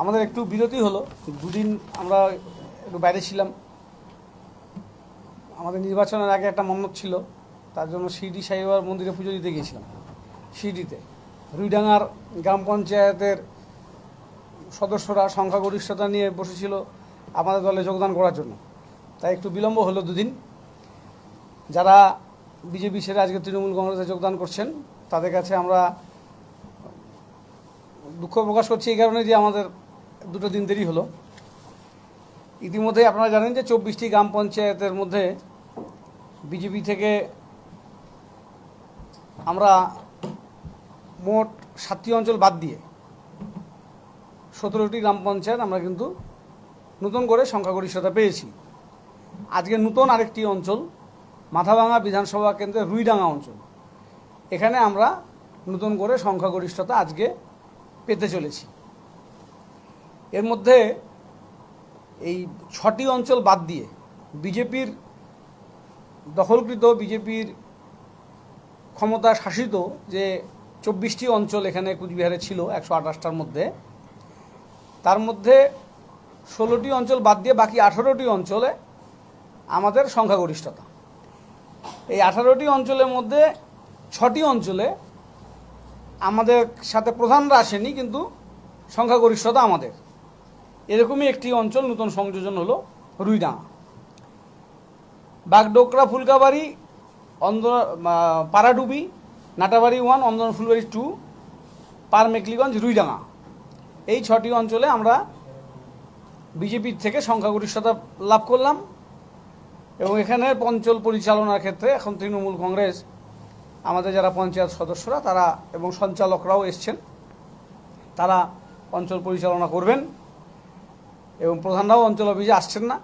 আমাদের একটু বিরতি হলো, দুদিন আমরা একটু বাইরে ছিলাম। আমাদের নির্বাচনের আগে একটা মন্নত ছিল, তার জন্য শিরডি সাইবার মন্দিরে পুজো দিতে গিয়েছিলাম শিরডিতে রুইডাঙ্গার গ্রাম পঞ্চায়েতের সদস্যরা, সংখ্যাগরিষ্ঠতা নিয়ে বসেছিল আমাদের দলে যোগদান করার জন্য। তাই একটু বিলম্ব হলো দুদিন। যারা বিজেপি ছেড়ে আজকে তৃণমূল কংগ্রেসে যোগদান করছেন, তাদের কাছে আমরা দুঃখ প্রকাশ করছি এই কারণে যে আমাদের দুটো দিন দেরি হলো। ইতিমধ্যে আপনারা জানেন যে চব্বিশটি গ্রাম পঞ্চায়েতের মধ্যে বিজেপি থেকে আমরা মোট সাতটি অঞ্চল বাদ দিয়ে সতেরোটি গ্রাম পঞ্চায়েত আমরা কিন্তু নতুন করে সংখ্যাগরিষ্ঠতা পেয়েছি। আজকে নতুন আরেকটি অঞ্চল, মাথাভাঙা বিধানসভা কেন্দ্রের রুইডাঙ্গা অঞ্চল। এখানে আমরা নতুন করে সংখ্যাগরিষ্ঠতা আজকে পেতে চলেছি। এর মধ্যে এই ছটি অঞ্চল বাদ দিয়ে বিজেপির দখলকৃত বিজেপির ক্ষমতা শাসিত যে চব্বিশটি অঞ্চল এখানে কুচবিহারে ছিল একশো আঠাশটার মধ্যে, তার মধ্যে ষোলোটি অঞ্চল বাদ দিয়ে বাকি আঠারোটি অঞ্চলে আমাদের সংখ্যাগরিষ্ঠতা। এই আঠারোটি অঞ্চলের মধ্যে ছটি অঞ্চলে আমাদের সাথে প্রধানরা আসেনি, কিন্তু সংখ্যাগরিষ্ঠতা আমাদের। এরকমই একটি অঞ্চল নতুন সংযোজন হলো রুইডাঙা বাগডোকরা ফুলকাবাড়ি অন্দ পাড়াডুবি, নাটাবাড়ি ওয়ান অন্দন ফুলবাড়ি টু পার মেকলিগঞ্জ রুইডাঙ্গা এই ছটি অঞ্চলে আমরা বিজেপির থেকে সংখ্যাগরিষ্ঠতা লাভ করলাম এবং এখানে অঞ্চল পরিচালনার ক্ষেত্রে এখন তৃণমূল কংগ্রেস, আমাদের যারা পঞ্চায়েত সদস্যরা, তারা এবং সঞ্চালকরাও এসছেন। তারা অঞ্চল পরিচালনা করবেন। এবং প্রধানরাও অঞ্চল অফিসে আসছেন না।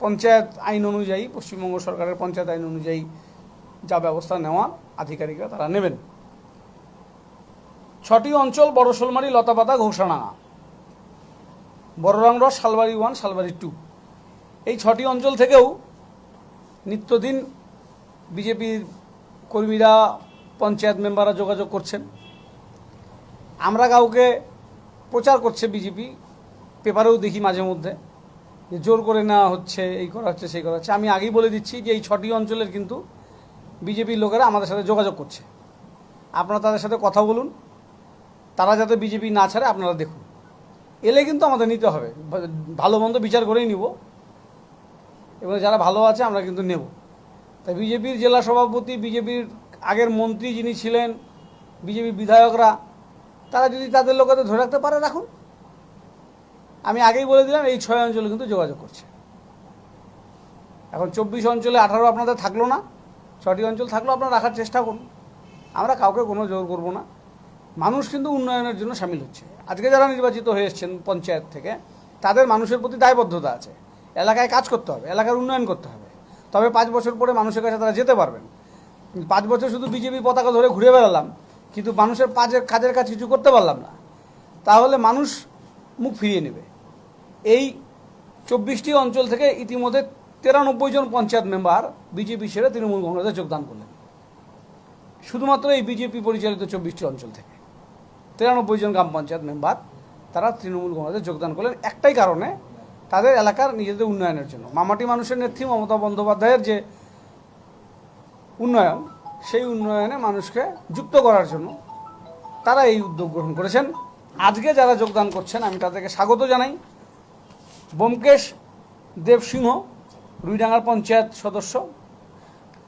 পঞ্চায়েত আইন অনুযায়ী, পশ্চিমবঙ্গ সরকারের পঞ্চায়েত আইন অনুযায়ী যা ব্যবস্থা নেওয়া আধিকারিকরা তারা নেবেন। ছটি অঞ্চল, বড়শোলমারি, লতাপাতা ঘোষাডাঙ্গা বড়রাংরস শালবাড়ি ওয়ান, শালবাড়ি টু। এই ছটি অঞ্চল থেকেও নিত্যদিন বিজেপির কর্মীরা, পঞ্চায়েত মেম্বাররা যোগাযোগ করছেন। আমরা কাউকে প্রচার করছে বিজেপি পেপারেও দেখি মাঝে মধ্যে, যে জোর করে নেওয়া হচ্ছে, এই করা হচ্ছে, সেই করা হচ্ছে। আমি আগেই বলে দিচ্ছি যে এই ছটি অঞ্চলের কিন্তু বিজেপির লোকেরা আমাদের সাথে যোগাযোগ করছে। আপনারা তাদের সাথে কথা বলুন। তারা যাতে বিজেপি না ছাড়ে, আপনারা দেখুন। এলে কিন্তু আমাদের নিতে হবে। ভালো মন্দ বিচার করেই নিব। এবং যারা ভালো আছে, আমরা কিন্তু নেব। তাই বিজেপির জেলা সভাপতি, বিজেপির আগের মন্ত্রী যিনি ছিলেন, বিজেপি বিধায়করা, তারা যদি তাদের লোকেদের ধরে রাখতে পারে, রাখুন। আমি আগেই বলে দিলাম, এই ছয় অঞ্চলে কিন্তু যোগাযোগ করছে। এখন চব্বিশ অঞ্চলে আঠারো আপনাদের থাকল না, ছটি অঞ্চল থাকল, আপনারা রাখার চেষ্টা করুন। আমরা কাউকে কোনো জোর করব না। মানুষ কিন্তু উন্নয়নের জন্য সামিল হচ্ছে। আজকে যারা নির্বাচিত হয়ে এসছেন পঞ্চায়েত থেকে, তাদের মানুষের প্রতি দায়বদ্ধতা আছে। এলাকায় কাজ করতে হবে, এলাকার উন্নয়ন করতে হবে। তবে পাঁচ বছর পরে মানুষের কাছে তারা যেতে পারবেন। পাঁচ বছর শুধু বিজেপি পতাকা ধরে ঘুরে বেড়ালাম, কিন্তু মানুষের পাঁচের কাজের কাজ কিছু করতে পারলাম না। তাহলে মানুষ মুখ ফিরিয়ে নেবে। এই চব্বিশটি অঞ্চল থেকে ইতিমধ্যে তিরানব্বই জন পঞ্চায়েত মেম্বার বিজেপি ছেড়ে তৃণমূল কংগ্রেসে যোগদান করলেন। শুধুমাত্র এই বিজেপি পরিচালিত চব্বিশটি অঞ্চল থেকে তিরানব্বই জন গ্রাম পঞ্চায়েত মেম্বার তারা তৃণমূল কংগ্রেসে যোগদান করলেন। একটাই কারণে তাদের এলাকার নিজেদের উন্নয়নের জন্য। মামাটি মানুষের নেত্রী মমতা বন্দ্যোপাধ্যায়ের যে উন্নয়ন, সেই উন্নয়নে মানুষকে যুক্ত করার জন্য তারা এই উদ্যোগ গ্রহণ করেছেন। আজকে যারা যোগদান করছেন, আমি তাদেরকে স্বাগত জানাই। বোমকেশ দেবসিংহ, রুইডাঙ্গার পঞ্চায়েত সদস্য।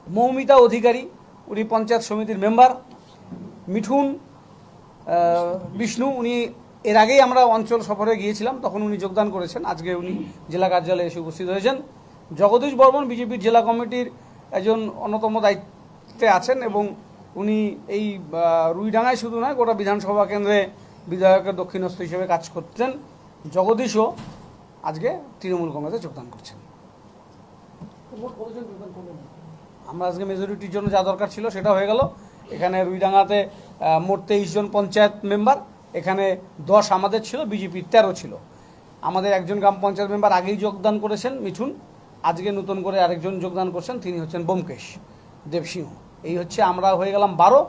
মৌমিতা অধিকারী, উনি পঞ্চায়েত সমিতির মেম্বার। মিঠুন বিষ্ণু, উনি এর আগেই আমরা অঞ্চল সফরে গিয়েছিলাম, তখন উনি যোগদান করেছেন। আজকে উনি জেলা কার্যালয়ে এসে উপস্থিত হয়েছেন। জগদীশ বর্মন, বিজেপির জেলা কমিটির একজন অন্যতম দায়িত্বে আছেন এবং উনি এই রুইডাঙ্গায় শুধু নয়, গোটা বিধানসভা কেন্দ্রে বিধায়কের দক্ষিণস্থ হিসেবে কাজ করতেন জগদীশও আজকে তৃণমূল কংগ্রেসে যোগদান করছেন। আমরা আজকে মেজরিটির জন্য যা দরকার ছিল সেটা হয়ে গেল। এখানে রুইডাঙ্গাতে মোট তেইশ জন পঞ্চায়েত মেম্বার এখানে দশ আমাদের ছিল বিজেপির তেরো ছিল। আমাদের একজন গ্রাম পঞ্চায়েত মেম্বার আগেই যোগদান করেছেন মিঠুন। আজকে নতুন করে আরেকজন যোগদান করছেন তিনি হচ্ছেন বোমকেশ দেবসিংহ। এই হচ্ছে আমরা হয়ে গেলাম বারো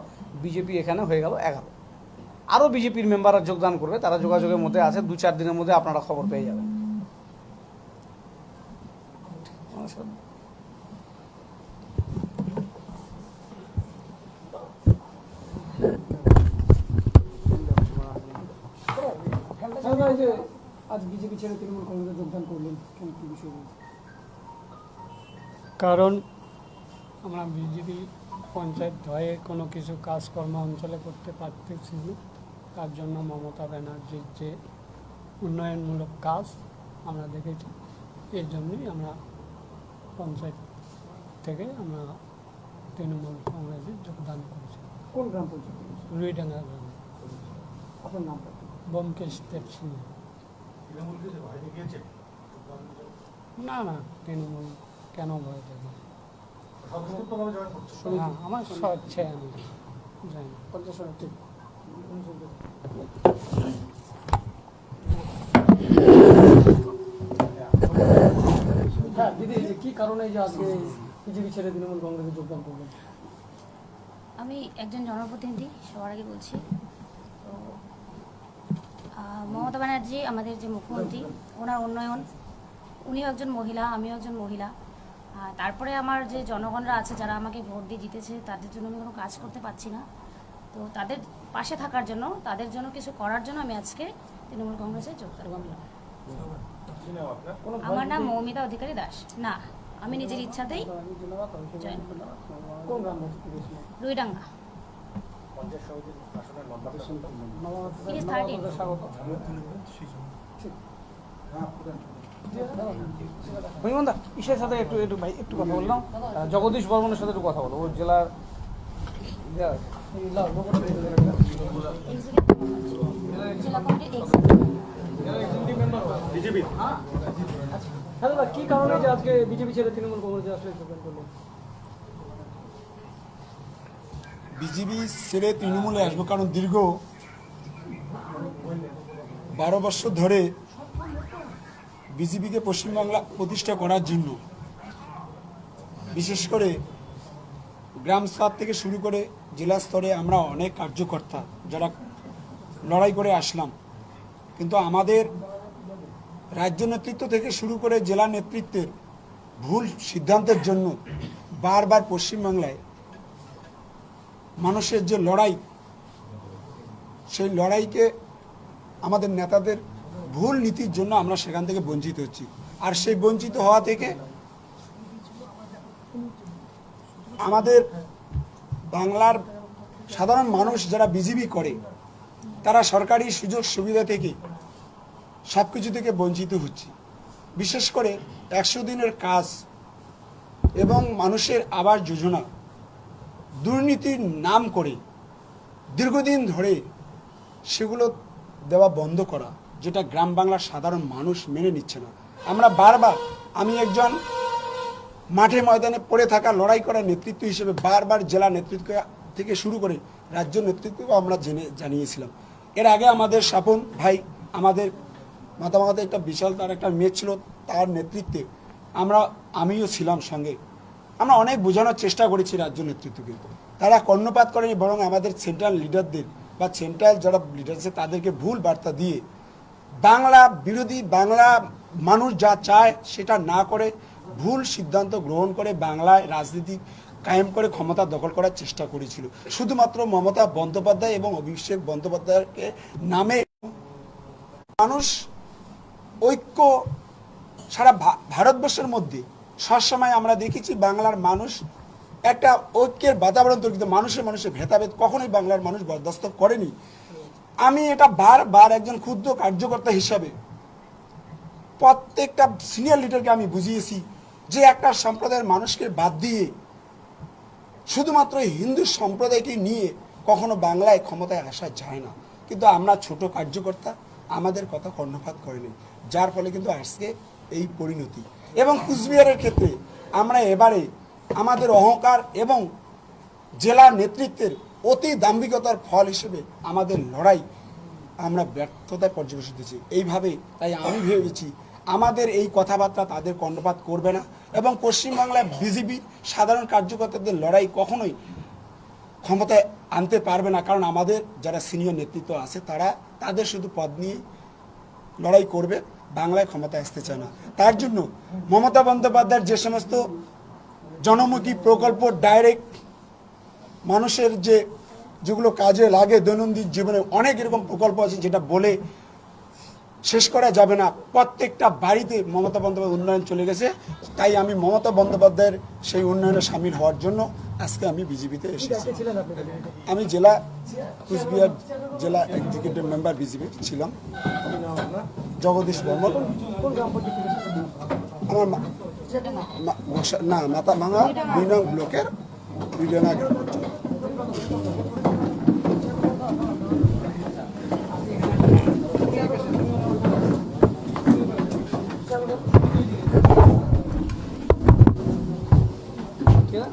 বিজেপি এখানে হয়ে গেল এগারো। আরও বিজেপির মেম্বাররা যোগদান করবে তারা যোগাযোগের মধ্যে আছে দু চার দিনের মধ্যে আপনারা খবর পেয়ে যাবেন। আজ বিজেপি ছেড়ে তৃণমূল কংগ্রেসে যোগদান করলেন কেন কি বিষয়? কারণ আমরা বিজেপি পঞ্চায়েত হয়ে কোনো কিছু কাজকর্ম অঞ্চলে করতে পারতেছি না। তার জন্য মমতা ব্যানার্জির যে উন্নয়নমূলক কাজ আমরা দেখেছি এর জন্যই আমরা পঞ্চায়েত থেকে আমরা তৃণমূল কংগ্রেসে যোগদান করেছি। কোন গ্রাম পঞ্চায়েত রুইডাঙ্গা গ্রামে। আপনার বোমকেশ দেব সিং। না না তৃণমূল কেন ভয় দেবে না আমার স্বচ্ছে আমি জানি। পঞ্চাশ ঠিক হ্যাঁ আমি একজন জনপ্রতিনিধি, সবার আগে বলছি। মমতা ব্যানার্জি, আমাদের যে মুখ্যমন্ত্রী, ওনার উন্নয়ন। উনিও একজন মহিলা, আমিও একজন মহিলা। তারপরে আমার যে জনগণরা আছে, যারা আমাকে ভোট দিয়ে জিতেছে, তাদের জন্য আমি কোনো কাজ করতে পারছি না। তো তাদের পাশে থাকার জন্য, তাদের জন্য কিছু করার জন্য আমি আজকে তৃণমূল কংগ্রেসে যোগদান করলাম আমার নাম মৌমিতা অধিকারী দাস। না, আমি নিজের ইচ্ছাতেই? রুইডাঙ্গা। It is 13. স্বাগত মহিমন্দা ইসের সাথে একটু একটু একটু কথা বললাম। জগদীশ বর্মনের সাথে একটু কথা বলো। ওর জেলার হ্যাঁ দাদা কি কারণে যে আজকে বিজেপি ছেড়ে তৃণমূল কংগ্রেসে আসলে যোগদান করলেন বিজেপি ছেড়ে তৃণমূলে আসব কারণ দীর্ঘ বারো বছর ধরে বিজেপিকে পশ্চিমবাংলা প্রতিষ্ঠা করার জন্য বিশেষ করে গ্রাম স্তর থেকে শুরু করে জেলা স্তরে আমরা অনেক কার্যকর্তা যারা লড়াই করে আসলাম। কিন্তু আমাদের রাজ্য নেতৃত্ব থেকে শুরু করে জেলা নেতৃত্বের ভুল সিদ্ধান্তের জন্য বারবার পশ্চিমবাংলায় মানুষের যে লড়াই, সেই লড়াইকে আমাদের নেতাদের ভুল নীতির জন্য আমরা সেখান থেকে বঞ্চিত হচ্ছি। আর সেই বঞ্চিত হওয়া থেকে আমাদের বাংলার সাধারণ মানুষ যারা বিজেপি করে, তারা সরকারি সুযোগ সুবিধা থেকে সব কিছু থেকে বঞ্চিত হচ্ছে। বিশেষ করে একশো দিনের কাজ এবং মানুষের আবাস যোজনা, দুর্নীতির নাম করে দীর্ঘদিন ধরে সেগুলো দেওয়া বন্ধ করা, যেটা গ্রাম বাংলার সাধারণ মানুষ মেনে নিচ্ছে না। আমরা বারবার, আমি একজন মাঠে ময়দানে পড়ে থাকা, লড়াই করা নেতৃত্ব হিসেবে বারবার জেলা নেতৃত্ব থেকে শুরু করে রাজ্য নেতৃত্বকেও আমরা জেনে, জানিয়েছিলাম। এর আগে আমাদের স্বপন ভাই, আমাদের মাতামাতাতে একটা বিশাল তার একটা মেয়ে ছিল, তার নেতৃত্বে আমরা, আমিও ছিলাম সঙ্গে। আমরা অনেক বোঝানোর চেষ্টা করেছি রাজ্য নেতৃত্বকে। তারা কর্ণপাত করেনি, বরং আমাদের সেন্ট্রাল লিডারদের বা সেন্ট্রাল যারা লিডার আছে, তাদেরকে ভুল বার্তা দিয়ে বাংলা বিরোধী, বাংলা মানুষ যা চায় সেটা না করে ভুল সিদ্ধান্ত গ্রহণ করে বাংলায় রাজনীতি কায়েম করে ক্ষমতা দখল করার চেষ্টা করেছিল। শুধুমাত্র মমতা বন্দ্যোপাধ্যায় এবং অভিষেক বন্দ্যোপাধ্যায়কে নামে মানুষ ঐক্য সারা ভারতবর্ষের মধ্যে। সবসময় আমরা দেখেছি বাংলার মানুষ একটা ঐক্যের বাতাবরণ তৈরি কিন্তু মানুষের মানুষের ভেদাভেদ কখনোই বাংলার মানুষ বরদাস্ত করেনি। আমি এটা বারবার একজন ক্ষুদ্র কার্যকর্তা হিসাবে প্রত্যেকটা সিনিয়র লিডারকে আমি বুঝিয়েছি। যে একটা সম্প্রদায়ের মানুষকে বাদ দিয়ে শুধুমাত্র হিন্দু সম্প্রদায়কে নিয়ে কখনো বাংলায় ক্ষমতায় আসা যায় না। কিন্তু আমরা ছোট কার্যকর্তা, আমাদের কথা কর্ণপাত করেনি। যার ফলে কিন্তু আজকে এই পরিণতি। এবং কুচবিহারের ক্ষেত্রে আমরা এবারে আমাদের অহংকার এবং জেলা নেতৃত্বের অতি দাম্ভিকতার ফল হিসেবে আমাদের লড়াই আমরা ব্যর্থতায় পর্যবেসিত হয়েছি। এইভাবে তাই আমি ভেবেছি আমাদের এই কথাবার্তা তাদের কর্ণপাত করবে না এবং পশ্চিমবাংলায় বিজেপি সাধারণ কার্যকর্তাদের লড়াই কখনোই ক্ষমতায় আনতে পারবে না। কারণ আমাদের যারা সিনিয়র নেতৃত্ব আছে, তারা তাদের শুধু পদ নিয়ে লড়াই করবে, বাংলায় ক্ষমতা আসতে চায় না। তার জন্য মমতা বন্দ্যোপাধ্যায়ের যে সমস্ত জনমুখী প্রকল্প ডাইরেক্ট মানুষের যে, যেগুলো কাজে লাগে দৈনন্দিন জীবনে অনেক এরকম প্রকল্প আছে, যেটা বলে শেষ করা যাবে না। প্রত্যেকটা বাড়িতে মমতা বন্দ্যোপাধ্যায় উন্নয়ন চলে গেছে। তাই আমি মমতা বন্দ্যোপাধ্যায়ের সেই উন্নয়নে সামিল হওয়ার জন্য আজকে আমি বিজেপিতে এসেছি। আমি জেলা কুচবিহার জেলা এক্সিকিউটিভ মেম্বার বিজেপি ছিলাম। জগদীশ বর্মন। আমার না মাথা ভাঙা দুই নং ব্লকের গ্রাম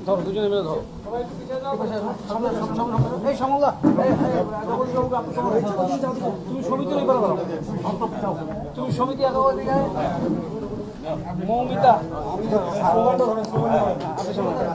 ধরো দুজনে মিলে ধরো। এই তুমি সমিতি নেই পারো তুমি সমিতি একেবারে মৌমিতা।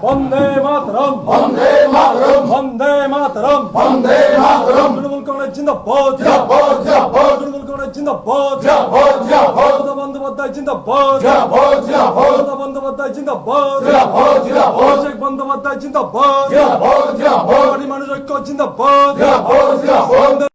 বন্দে মাতরম। বন্দে মাতরম। বন্দে মাতরম। বন্দে মাতরম। তৃণমূল কংগ্রেস জিন্দাবাদ। জিন্দাবাদ জিন্দাবাদ। তৃণমূল কংগ্রেস জিন্দাবাদ। জিন্দাবাদ জিন্দাবাদ। মমতা বন্দ্যোপাধ্যায় জিন্দাবাদ। জিন্দাবাদ জিন্দাবাদ। মমতা বন্দ্যোপাধ্যায় জিন্দাবাদ। জিন্দাবাদ জিন্দাবাদ। অভিষেক বন্দ্যোপাধ্যায় জিন্দাবাদ। জিন্দাবাদ জিন্দাবাদ। মানুষ ঐক্য জিন্দাবাদ। জিন্দাবাদ জিন্দাবাদ।